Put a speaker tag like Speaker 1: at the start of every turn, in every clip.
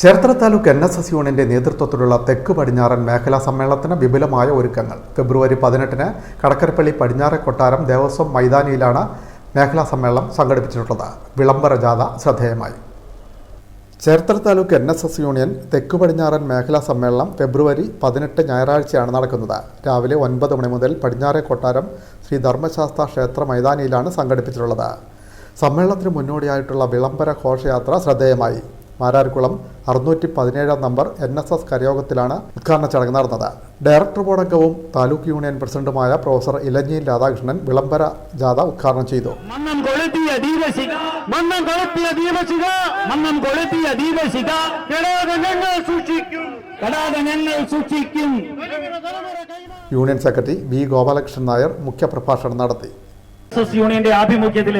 Speaker 1: Cherthala taluk N S S യൂണിയന്റെ നേതൃത്വത്തിലുള്ള തെക്ക് പടിഞ്ഞാറൻ മേഖലാ സമ്മേളനത്തിന് വിപുലമായ ഒരുക്കങ്ങൾ. ഫെബ്രുവരി പതിനെട്ടിന് കടക്കരപ്പള്ളി പടിഞ്ഞാറെ കൊട്ടാരം ദേവസ്വം മൈതാനിയിലാണ് മേഖലാ സമ്മേളനം സംഘടിപ്പിച്ചിട്ടുള്ളത്. വിളംബര ജാഥ ശ്രദ്ധേയമായി. Cherthala taluk N S S union തെക്ക് പടിഞ്ഞാറൻ മേഖലാ സമ്മേളനം ഫെബ്രുവരി പതിനെട്ട് ഞായറാഴ്ചയാണ് നടക്കുന്നത്. രാവിലെ ഒൻപത് മണി മുതൽ പടിഞ്ഞാറെ കൊട്ടാരം ശ്രീ ധർമ്മശാസ്ത്ര ക്ഷേത്ര മൈതാനിയിലാണ് സംഘടിപ്പിച്ചിട്ടുള്ളത്. സമ്മേളനത്തിന് മുന്നോടിയായിട്ടുള്ള വിളംബര ഘോഷയാത്ര ശ്രദ്ധേയമായി. മാരാർകുളം അറുന്നൂറ്റി പതിനേഴാം നമ്പർ എൻ എസ് എസ് കരയോഗത്തിലാണ് ഉദ്ഘാടന ചടങ്ങ് നടന്നത്. ഡയറക്ടർ ബോർഡ് അംഗവും താലൂക്ക് യൂണിയൻ പ്രസിഡന്റുമായ പ്രൊഫസർ ഇലഞ്ഞി രാധാകൃഷ്ണൻ വിളംബര ജാഥ ഉദ്ഘാടനം ചെയ്തു. Union secretary V Gopalakrishnan Nair മുഖ്യപ്രഭാഷണം നടത്തി.
Speaker 2: യൂണിയന്റെ ആഭിമുഖ്യത്തിൽ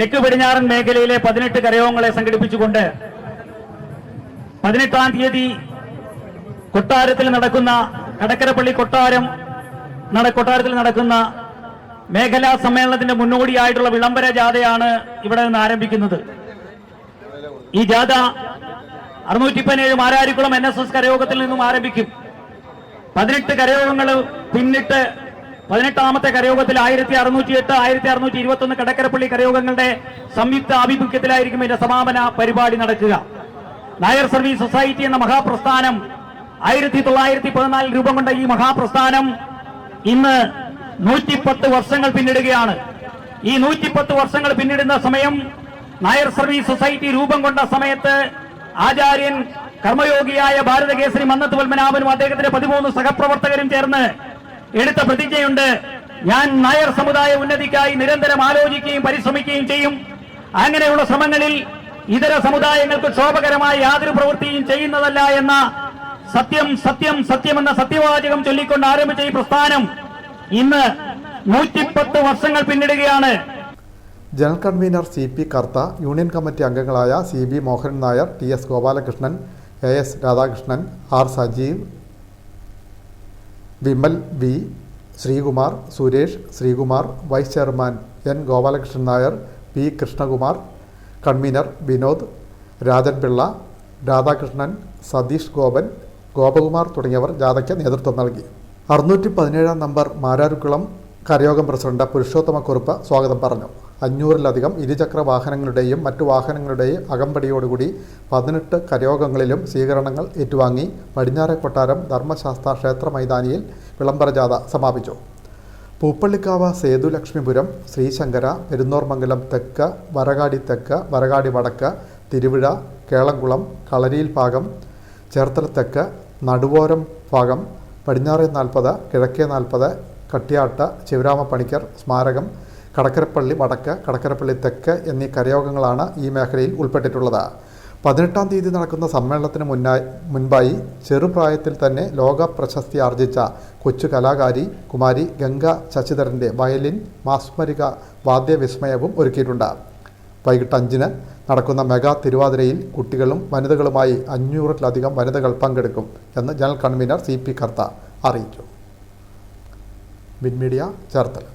Speaker 2: തെക്ക് പടിഞ്ഞാറൻ മേഖലയിലെ പതിനെട്ട് കരയോങ്ങളെ സംഘടിപ്പിച്ചുകൊണ്ട് പതിനെട്ടാം തീയതി കൊട്ടാരത്തിൽ നടക്കുന്ന കടക്കരപ്പള്ളി കൊട്ടാരം നട കൊട്ടാരത്തിൽ നടക്കുന്ന മേഖലാ സമ്മേളനത്തിന്റെ മുന്നോടിയായിട്ടുള്ള വിളംബര ജാഥയാണ് ഇവിടെ നിന്ന് ആരംഭിക്കുന്നത്. ഈ ജാഥ അറുന്നൂറ്റി പതിനേഴ് മാരാരിക്കുളം എൻ എസ് എസ് കരയോഗത്തിൽ നിന്നും ആരംഭിക്കും. പതിനെട്ട് കരയോഗങ്ങൾ പിന്നിട്ട് പതിനെട്ടാമത്തെ കരയോഗത്തിൽ ആയിരത്തി അറുന്നൂറ്റി എട്ട് ആയിരത്തി അറുന്നൂറ്റി ഇരുപത്തി ഒന്ന് കടക്കരപ്പള്ളി കരയോഗങ്ങളുടെ സംയുക്ത ആഭിമുഖ്യത്തിലായിരിക്കും ഇതിന്റെ സമാപന പരിപാടി നടക്കുക. നായർ സർവീസ് സൊസൈറ്റി എന്ന മഹാപ്രസ്ഥാനം ആയിരത്തി തൊള്ളായിരത്തി പതിനാലിൽ രൂപം കൊണ്ട ഈ മഹാപ്രസ്ഥാനം ഇന്ന് നൂറ്റിപ്പത്ത് വർഷങ്ങൾ പിന്നിടുകയാണ്. ഈ നൂറ്റിപ്പത്ത് വർഷങ്ങൾ പിന്നിടുന്ന സമയം നായർ സർവീസ് സൊസൈറ്റി രൂപം കൊണ്ട സമയത്ത് ആചാര്യൻ കർമ്മയോഗിയായ ഭാരതകേസരി മന്നത്ത് പത്മനാഭനും അദ്ദേഹത്തിന്റെ പതിമൂന്ന് സഹപ്രവർത്തകരും ചേർന്ന് എടുത്ത പ്രതിജ്ഞയുണ്ട്. ഞാൻ നായർ സമുദായ ഉന്നതിക്കായി നിരന്തരം ആലോചിക്കുകയും പരിശ്രമിക്കുകയും ചെയ്യും. അങ്ങനെയുള്ള ശ്രമങ്ങളിൽ ഇതര സമുദായങ്ങൾക്ക് ക്ഷോഭകരമായ യാതൊരു പ്രവൃത്തിയും ചെയ്യുന്നതല്ല എന്ന സത്യം സത്യം സത്യം എന്ന സത്യവാചകം ചൊല്ലിക്കൊണ്ട് ആരംഭിച്ച ഈ പ്രസ്ഥാനം ഇന്ന് നൂറ്റിപ്പത്ത് വർഷങ്ങൾ പിന്നിടുകയാണ്.
Speaker 1: General convener C P Kartha union committee അംഗങ്ങളായ C B Mohan Nair T S Gopalakrishnan A S Radhakrishnan R Sajeev Vimal V Sreekumar Suresh Sreekumar vice chairman N Gopalakrishnan Nair P Krishnakumar convener Vinod Rajan Pillai Radhakrishnan Satheesh Gopan Gopakumar തുടങ്ങിയവർ ജാഥയ്ക്ക് നേതൃത്വം നൽകി. അറുന്നൂറ്റി പതിനേഴാം number Mararikulam കരയോഗം president പുരുഷോത്തമക്കുറുപ്പ് സ്വാഗതം പറഞ്ഞു. അഞ്ഞൂറിലധികം ഇരുചക്ര വാഹനങ്ങളുടെയും മറ്റു വാഹനങ്ങളുടെയും അകമ്പടിയോടുകൂടി പതിനെട്ട് കരയോഗങ്ങളിലും സ്വീകരണങ്ങൾ ഏറ്റുവാങ്ങി പടിഞ്ഞാറെ കൊട്ടാരം ധർമ്മശാസ്ത്ര ക്ഷേത്ര മൈതാനിയിൽ വിളംബരജാഥ സമാപിച്ചു. പൂപ്പള്ളിക്കാവ് സേതുലക്ഷ്മിപുരം ശ്രീശങ്കര പെരുന്നോർമംഗലം തെക്ക് വരകാടി തെക്ക് വരകാടി വടക്ക് തിരുവിഴ കേളംകുളം കളരിയിൽ ഭാഗം ചേർത്തല തെക്ക് നടുവോരം ഭാഗം പടിഞ്ഞാറേ നാൽപ്പത് കിഴക്കേ നാൽപ്പത് കട്ടിയാട്ട് ശിവരാമ പണിക്കർ സ്മാരകം കടക്കരപ്പള്ളി വടക്ക് കടക്കരപ്പള്ളി തെക്ക് എന്നീ കരയോഗങ്ങളാണ് ഈ മേഖലയിൽ ഉൾപ്പെട്ടിട്ടുള്ളത്. പതിനെട്ടാം തീയതി നടക്കുന്ന സമ്മേളനത്തിന് മുന്നായി മുൻപായി ചെറുപ്രായത്തിൽ തന്നെ ലോക പ്രശസ്തി ആർജിച്ച കൊച്ചു കലാകാരി കുമാരി ഗംഗ ശശിധരന്റെ വയലിൻ മാസ്മരിക വാദ്യവിസ്മയവും ഒരുക്കിയിട്ടുണ്ട്. വൈകിട്ട് അഞ്ചിന് നടക്കുന്ന മെഗാ തിരുവാതിരയിൽ കുട്ടികളും വനിതകളുമായി അഞ്ഞൂറിലധികം വനിതകൾ പങ്കെടുക്കും എന്ന് general convener C P Kartha അറിയിച്ചു. മിൻമീഡിയ ചേർത്തല.